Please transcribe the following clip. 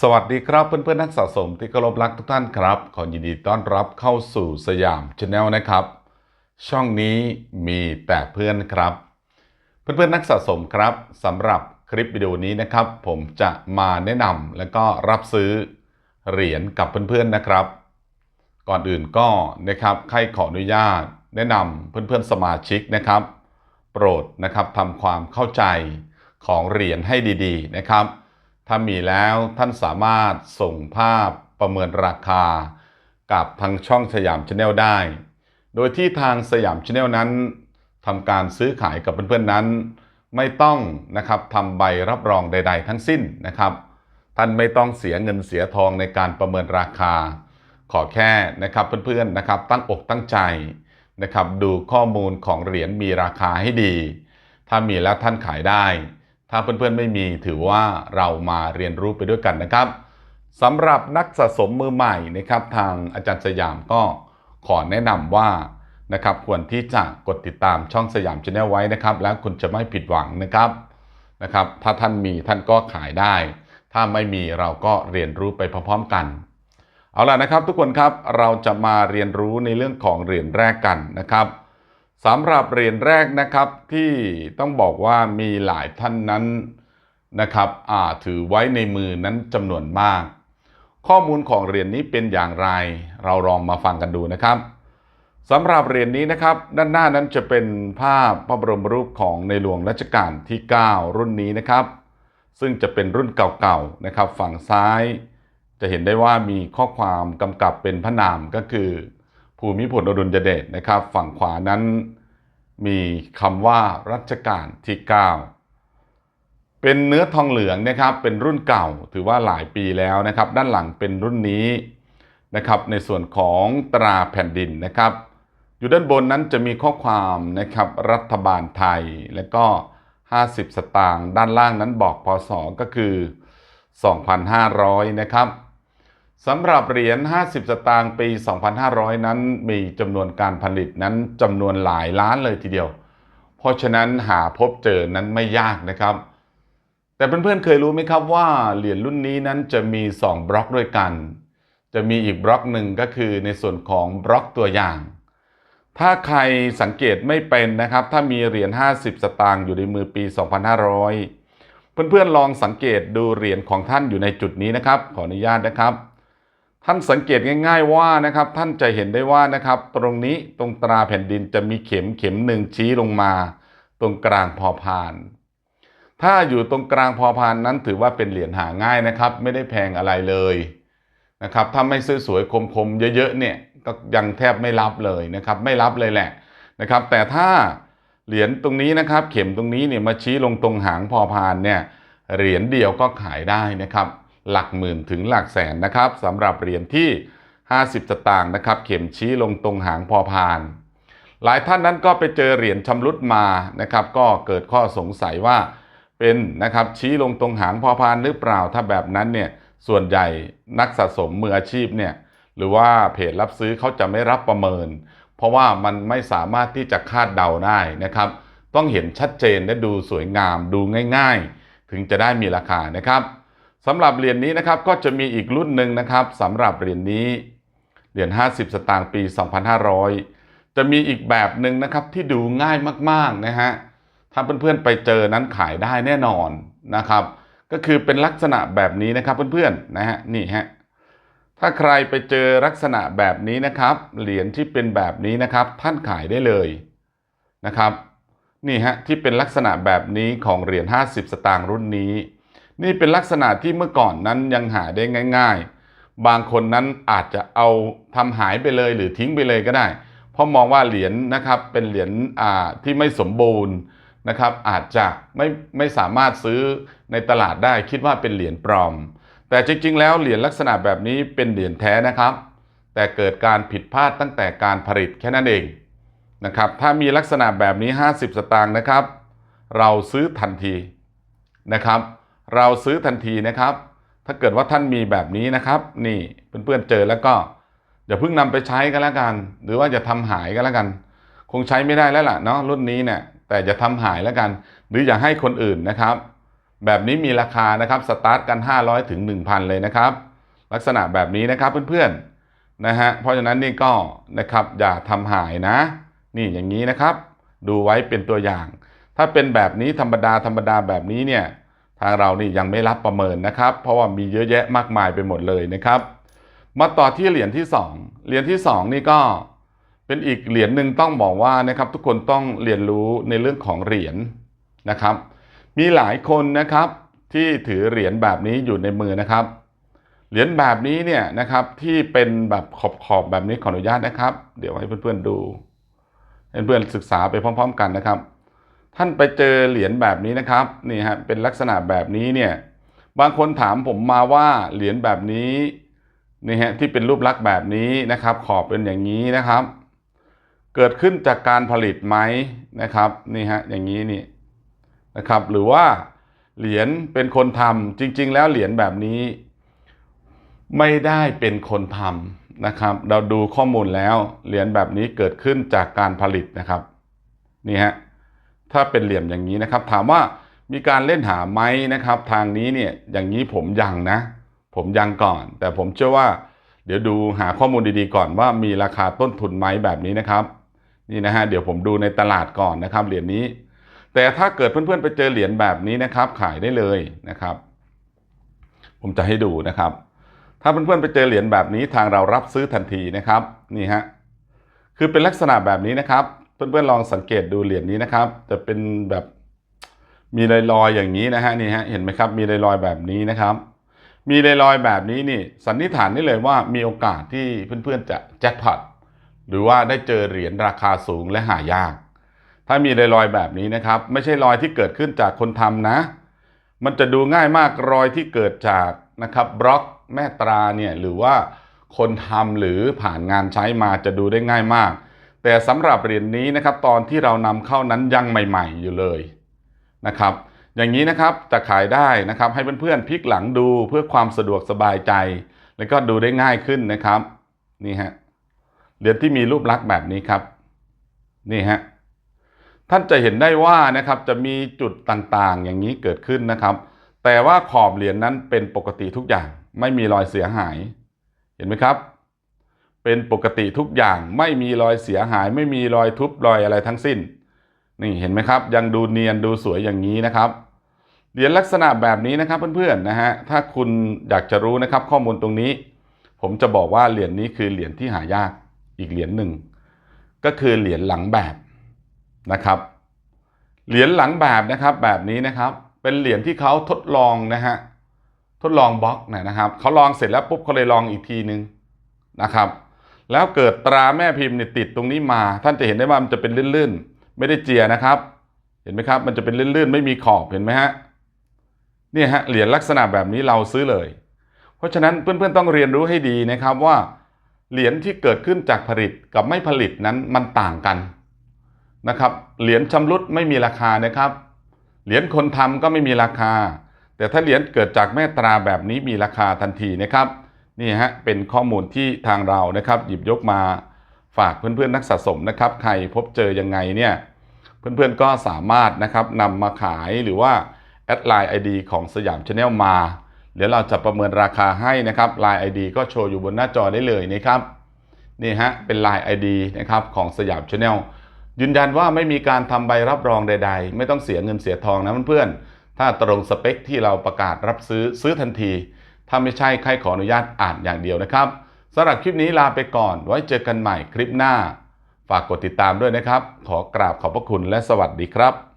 สวัสดีครับเพื่อนๆนักสะสมที่เคารพรักทุกท่านครับ ขอยินดีต้อนรับเข้าสู่สยามชาแนลนะครับ ช่องนี้มีแต่เพื่อนครับ เพื่อนๆนักสะสมครับสำหรับคลิปวิดีโอนี้นะครับ ผมจะมาแนะนำและก็รับซื้อเหรียญกับเพื่อนๆนะครับ ก่อนอื่นก็นะครับใครขออนุญาต แนะนำเพื่อนๆสมาชิกนะครับ โปรดนะครับทำความเข้าใจของเหรียญให้ดี ๆ นะครับ ถ้ามีแล้วท่านสามารถส่งภาพประเมินราคา กับทางช่องสยามชาแนลได้ โดยที่ทางสยามชาแนลนั้นทำการซื้อขายกับเพื่อนๆนั้น ไม่ต้องนะครับทำใบรับรองใด ๆ ทั้งสิ้นนะครับ ท่านไม่ต้องเสียเงินเสียทองในการประเมินราคา ขอแค่นะครับเพื่อนๆนะครับตั้งอกตั้งใจนะครับดูข้อมูลของเหรียญมีราคาให้ดี ถ้ามีแล้วท่านขายได้ ถ้าเพื่อนๆไม่มีถือว่าเรามาเรียนรู้ไปด้วยกันนะครับสำหรับนักสะสมมือใหม่นะครับ ทางอาจารย์สยามก็ขอแนะนำว่านะครับควรที่จะกดติดตามช่องสยามชาแนลไว้นะครับ แล้วคุณจะไม่ผิดหวังนะครับนะครับ ถ้าท่านมีท่านก็ขายได้ ถ้าไม่มีเราก็เรียนรู้ไปพร้อมๆกัน เอาล่ะนะครับ ทุกคนครับเราจะมาเรียนรู้ในเรื่องของเหรียญแรกกันนะครับ สำหรับเหรียญแรกนะครับที่ต้องบอกว่ามีหลายท่านนั้นนะครับอ่าถือไว้ในมือนั้นจำนวนมาก ข้อมูลของเหรียญนี้เป็นอย่างไร เราลองมาฟังกันดูนะครับสำหรับเหรียญนี้นะครับ ด้านหน้านั้นจะเป็นภาพพระบรมรูปของในหลวงรัชกาลที่ 9 รุ่นนี้นะครับ ซึ่งจะเป็นรุ่นเก่าๆนะครับ ฝั่งซ้าย จะเห็นได้ว่ามีข้อความกำกับเป็นพระนามก็คือ ภูมิพลอดุลยเดชนะครับ ฝั่งขวานั้นมีคำว่ารัชกาลที่ 9 เป็นเนื้อทองเหลืองนะครับเป็นรุ่นเก่าถือว่าหลายปีแล้วนะครับ ด้านหลังเป็นรุ่นนี้นะครับ ในส่วนของตราแผ่นดินนะครับ อยู่ด้านบนนั้นจะมีข้อความนะครับรัฐบาลไทยและก็ 50 สตางค์ด้านล่างนั้นบอกพศก็คือ 2,500 นะครับ สำหรับเหรียญ 50 สตางค์ปี 2,500 นั้นมีจำนวนการผลิตนั้นจำนวนหลายล้านเลยทีเดียว เพราะฉะนั้นหาพบเจอนั้นไม่ยากนะครับ แต่เพื่อนๆเคยรู้ไหมครับว่าเหรียญรุ่นนี้นั้นจะมี 2 บล็อกด้วยกัน จะมีอีกบล็อกหนึ่งก็คือในส่วนของบล็อกตัวอย่าง ถ้าใครสังเกตไม่เป็นนะครับ ถ้ามีเหรียญ 50 สตางค์อยู่ในมือปี 2,500 เพื่อนๆลองสังเกตดูเหรียญของท่านอยู่ในจุดนี้นะครับ ขออนุญาตนะครับ ท่านสังเกตง่าย ๆว่านะครับ ท่านจะเห็นได้ว่านะครับ ตรงนี้ตรงตราแผ่นดินจะมีเข็มเข็มหนึ่งชี้ลงมา ตรงกลางพอพาน ถ้าอยู่ตรงกลางพอพานนั้นถือว่าเป็นเหรียญหาง่ายนะครับ ไม่ได้แพงอะไรเลยนะครับถ้าไม่ซื้อสวยคมๆเยอะๆเนี่ยก็ยังแทบไม่รับเลยนะครับ ไม่รับเลยแหละนะครับ แต่ถ้าเหรียญตรงนี้นะครับ เข็มตรงนี้เนี่ยมาชี้ลงตรงหางพอพานเนี่ยเหรียญเดียวก็ขายได้นะครับ หลักหมื่นถึงหลักแสนนะครับสำหรับเหรียญที่ 50สตางค์นะครับ เข็มชี้ลงตรงหางพอพาน หลายท่านนั้นก็ไปเจอเหรียญชำรุดมานะครับ ก็เกิดข้อสงสัยว่าเป็นนะครับชี้ลงตรงหางพอพานหรือเปล่าถ้าแบบนั้นเนี่ยส่วนใหญ่นักสะสมมืออาชีพเนี่ยหรือว่าเพจรับซื้อเขาจะไม่รับประเมิน เพราะว่ามันไม่สามารถที่จะคาดเดาได้นะครับ ต้องเห็นชัดเจนและดูสวยงามดูง่าย ๆ ถึงจะได้มีราคานะครับ สำหรับเหรียญนี้นะครับก็จะมีอีกรุ่นหนึ่งนะครับสำหรับเหรียญนี้เหรียญ50 สตางค์ปี 2500 จะมีอีกแบบหนึ่งนะครับที่ดูง่ายมากๆนะฮะถ้าเพื่อนๆไปเจอนั้นขายได้แน่นอนนะครับ ก็คือเป็นลักษณะแบบนี้นะครับเพื่อนๆนะฮะนี่ฮะถ้าใครไปเจอลักษณะแบบนี้นะครับ เหรียญที่เป็นแบบนี้นะครับ ท่านขายได้เลยนะครับ นี่ฮะที่เป็นลักษณะแบบนี้ของเหรียญ50 สตางค์รุ่นนี้ นี่เป็นลักษณะที่เมื่อก่อนนั้นยังหาได้ง่าย ๆ บางคนนั้นอาจจะเอาทำหายไปเลยหรือทิ้งไปเลยก็ได้ เพราะมองว่าเหรียญนะครับเป็นเหรียญที่ไม่สมบูรณ์นะครับ อาจจะไม่ไม่สามารถซื้อในตลาดได้คิดว่าเป็นเหรียญปลอม แต่จริง ๆ แล้วเหรียญลักษณะแบบนี้เป็นเหรียญแท้นะครับ แต่เกิดการผิดพลาดตั้งแต่การผลิตแค่นั้นเองนะครับ ถ้ามีลักษณะแบบนี้ 50 สตางค์นะครับ เราซื้อทันทีนะครับ เราซื้อทันทีนะครับ ถ้าเกิดว่าท่านมีแบบนี้นะครับ นี่เพื่อนๆเจอแล้วก็อย่าเพิ่งนำไปใช้กันแล้วกัน หรือว่าจะทำหายกันแล้วกัน คงใช้ไม่ได้แล้วล่ะเนาะรุ่นนี้เนี่ยแต่จะทำหายแล้วกัน หรืออย่าให้คนอื่นนะครับ แบบนี้มีราคานะครับสตาร์ทกัน 500ถึง1,000 เลยนะครับ ลักษณะแบบนี้นะครับเพื่อนๆนะฮะเพราะฉะนั้นนี่ก็นะครับอย่าทำหายนะ นี่อย่างนี้นะครับ ดูไว้เป็นตัวอย่าง ถ้าเป็นแบบนี้ธรรมดาธรรมดาแบบนี้เนี่ย ทางเรานี่ยังไม่รับประเมินนะครับ เพราะว่ามีเยอะแยะมากมายไปหมดเลยนะครับ มาต่อที่เหรียญที่ 2 เหรียญที่ 2 นี่ก็เป็นอีกเหรียญหนึ่งต้องบอกว่านะครับ ทุกคนต้องเรียนรู้ในเรื่องของเหรียญนะครับ มีหลายคนนะครับที่ถือเหรียญแบบนี้อยู่ในมือนะครับ เหรียญแบบนี้เนี่ยนะครับที่เป็นแบบขอบขอบแบบนี้ขออนุญาตนะครับ เดี๋ยวให้เพื่อนๆดูเพื่อนๆศึกษาไปพร้อม ๆ กันนะครับ ท่านไปเจอเหรียญแบบนี้นะครับนี่ฮะเป็นลักษณะแบบนี้เนี่ยบางคนถามผมมาว่าเหรียญแบบนี้นี่ฮะที่เป็นรูปลักษณ์แบบนี้นะครับ ขอบเป็นอย่างนี้นะครับ เกิดขึ้นจากการผลิตไหมนะครับนี่ฮะอย่างนี้นี่นะครับ หรือว่าเหรียญเป็นคนทำจริง ๆ แล้วเหรียญแบบนี้ ไม่ได้เป็นคนทำนะครับ เราดูข้อมูลแล้วเหรียญแบบนี้เกิดขึ้นจากการผลิตนะครับนี่ฮะ ถ้าเป็นเหลี่ยมอย่างนี้นะครับ ถามว่ามีการเล่นหาไหมนะครับ ทางนี้เนี่ยอย่างนี้ผมยังนะ ผมยังก่อน แต่ผมเชื่อว่า เดี๋ยวดูหาข้อมูลดีๆก่อนว่ามีราคาต้นทุนไหมแบบนี้นะครับนี่นะฮะเดี๋ยวผมดูในตลาดก่อนนะครับเหรียญนี้ แต่ถ้าเกิดเพื่อนๆไปเจอเหรียญแบบนี้นะครับ ขายได้เลยนะครับ ผมจะให้ดูนะครับ ถ้าเพื่อนๆไปเจอเหรียญแบบนี้ทางเรารับซื้อทันทีนะครับนี่ฮะคือเป็นลักษณะแบบนี้นะครับ เพื่อนๆลองสังเกตดูเหรียญนี้นะครับ จะเป็นแบบมีรอยๆอย่างนี้นะฮะนี่ฮะเห็นไหมครับ มีรอยๆแบบนี้นะครับ มีรอยๆแบบนี้นี่ สันนิษฐานได้เลยว่ามีโอกาสที่เพื่อนๆจะแจ็คพอตหรือว่าได้เจอเหรียญราคาสูงและหายาก ถ้ามีรอยๆแบบนี้นะครับ ไม่ใช่รอยที่เกิดขึ้นจากคนทำนะ มันจะดูง่ายมากรอยที่เกิดจากนะครับบล็อกแม่ตราเนี่ยหรือว่าคนทำหรือผ่านงานใช้มาจะดูได้ง่ายมาก แต่สำหรับเหรียญนี้นะครับตอนที่เรานำเข้านั้นยังใหม่ ๆ อยู่เลยนะครับ อย่างนี้นะครับจะขายได้นะครับให้เพื่อนๆพลิกหลังดูเพื่อความสะดวกสบายใจ แล้วก็ดูได้ง่ายขึ้นนะครับนี่ฮะเหรียญที่มีรูปลักษณ์แบบนี้ครับนี่ฮะท่านจะเห็นได้ว่านะครับจะมีจุดต่างๆ อย่างนี้เกิดขึ้นนะครับ แต่ว่าขอบเหรียญนั้นเป็นปกติทุกอย่าง ไม่มีรอยเสียหาย เห็นไหมครับ เป็นปกติทุกอย่างไม่มีรอยเสียหาย ไม่มีรอยทุบรอยอะไรทั้งสิ้น นี่เห็นไหมครับ ยังดูเนียนดูสวยอย่างนี้นะครับเหรียญลักษณะแบบนี้นะครับเพื่อนๆนะฮะถ้าคุณอยากจะรู้นะครับ ข้อมูลตรงนี้ ผมจะบอกว่าเหรียญนี้คือเหรียญที่หายากอีกเหรียญหนึ่ง ก็คือเหรียญหลังแบบนะครับ เหรียญหลังแบบนะครับแบบนี้นะครับ เป็นเหรียญที่เขาทดลองนะฮะทดลองบล็อกนะครับเขาลองเสร็จแล้วปุ๊บเขาเลยลองอีกทีนึงนะครับ แล้วเกิดตราแม่พิมพ์เนี่ยติดตรงนี้มา ท่านจะเห็นได้ว่ามันจะเป็นลื่นๆ ไม่ได้เจียนะครับ เห็นไหมครับ มันจะเป็นลื่นๆ ไม่มีขอบเห็นไหมฮะเนี่ยฮะเหรียญลักษณะแบบนี้เราซื้อเลย เพราะฉะนั้นเพื่อนๆต้องเรียนรู้ให้ดีนะครับว่าเหรียญที่เกิดขึ้นจากผลิตกับไม่ผลิตนั้นมันต่างกันนะครับ เหรียญชำรุดไม่มีราคานะครับ เหรียญคนทำก็ไม่มีราคา แต่ถ้าเหรียญเกิดจากแม่ตราแบบนี้มีราคาทันทีนะครับ นี่ฮะเป็นข้อมูลที่ทางเรานะครับ หยิบยกมาฝากเพื่อนๆนักสะสมนะครับ ใครพบเจอยังไงเนี่ยเพื่อนๆก็สามารถนะครับนำมาขายหรือว่าแอดไลน์ ID ของสยามชาแนลมาเดี๋ยวเราจะประเมินราคาให้นะครับ Line ID ก็โชว์อยู่บนหน้าจอได้เลยนะครับนี่ฮะเป็น Line ID นะครับของสยามชาแนลยืนยันว่าไม่มีการทำใบรับรองใด ๆ ไม่ต้องเสียเงินเสียทองนะเพื่อนๆถ้าตรงสเปคที่เราประกาศรับซื้อซื้อทันที ถ้าไม่ใช่ใครขออนุญาตอ่านอย่างเดียวนะครับสำหรับคลิปนี้ลาไปก่อน ไว้เจอกันใหม่คลิปหน้า ฝากกดติดตามด้วยนะครับ ขอกราบขอบพระคุณและสวัสดีครับ